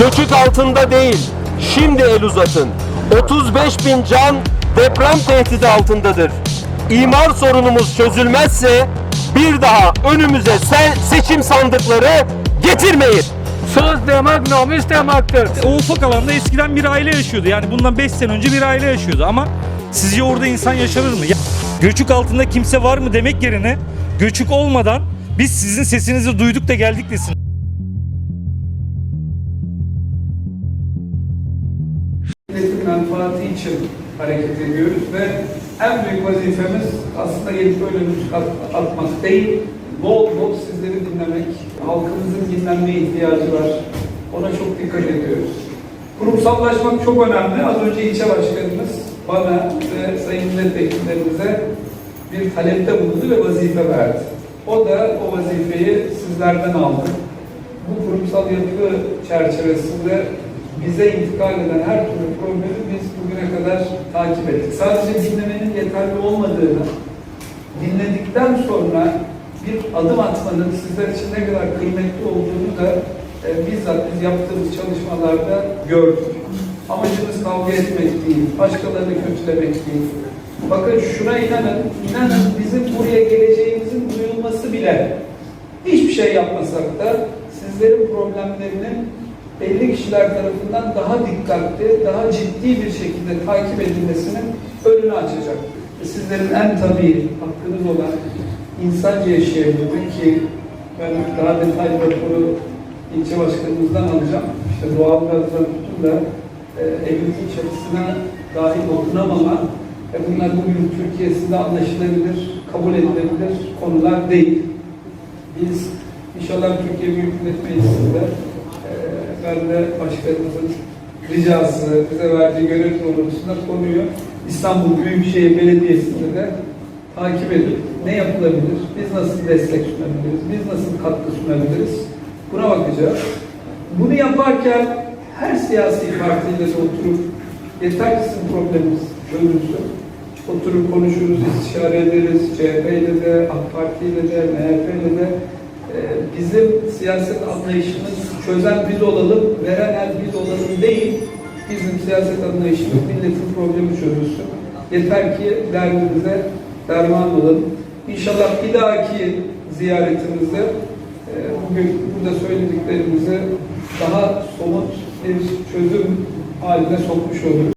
Göçük altında değil, şimdi el uzatın. 35 bin can deprem tehdidi altındadır. İmar sorunumuz çözülmezse bir daha önümüze se- seçim sandıkları getirmeyin. Söz demek namus demektir. O ufak alanda eskiden bir aile yaşıyordu. Yani bundan 5 sene önce bir aile yaşıyordu ama sizce orada insan yaşanır mı? Ya, göçük altında kimse var mı demek yerine göçük olmadan biz sizin sesinizi duyduk da geldik desin. Menfaati için hareket ediyoruz ve en büyük vazifemiz aslında gelip böyle müzik at- atmak değil, bol bol sizleri dinlemek, halkımızın dinlenmeye ihtiyacı var. Ona çok dikkat ediyoruz. Kurumsallaşmak çok önemli. Az önce ilçe başkanımız bana ve sayın milletvekillerimize bir talepte bulundu ve vazife verdi. O da o vazifeyi sizlerden aldı. Bu kurumsal yapı çerçevesinde bize intikal eden her türlü problemi biz bugüne kadar takip ettik. Sadece dinlemenin yeterli olmadığını, dinledikten sonra bir adım atmanın sizler için ne kadar kıymetli olduğunu da e, bizzat biz yaptığımız çalışmalarda gördük. Amacımız kavga etmek değil, başkalarını kötülemek değil. Bakın şuna inanın, inanın bizim buraya geleceğimizin duyulması bile hiçbir şey yapmasak da sizlerin problemlerinin belli kişiler tarafından daha dikkatli, daha ciddi bir şekilde takip edilmesinin önünü açacak. Sizlerin en tabii hakkınız olan insanca yaşayabilmek ki ben daha detaylı raporu ilçe başkanımızdan alacağım. İşte doğalgazdan tutun da e, evlilik çatısına dahil dokunamama ve bunlar bugün Türkiye'sinde anlaşılabilir, kabul edilebilir konular değil. Biz inşallah Türkiye Büyük Millet Meclisi'nde e, ben de başkanımızın ricası, bize verdiği görev doğrultusunda konuyu İstanbul Büyükşehir Belediyesi'nde de takip edip ne yapılabilir, biz nasıl destek sunabiliriz, biz nasıl katkı sunabiliriz buna bakacağız. Bunu yaparken her siyasi partiyle de oturup yeter ki sizin probleminiz çözülsün. Oturup konuşuruz, istişare ederiz. CHP ile de, AK Parti ile de, MHP ile de bizim siyaset anlayışımız çözen biz olalım, veren el biz olalım değil. Bizim siyaset anlayışımız milletin problemi çözülsün. Yeter ki derdimize derman olalım. İnşallah bir dahaki ziyaretimizde e, bugün burada söylediklerimizi daha somut bir çözüm haline sokmuş oluruz.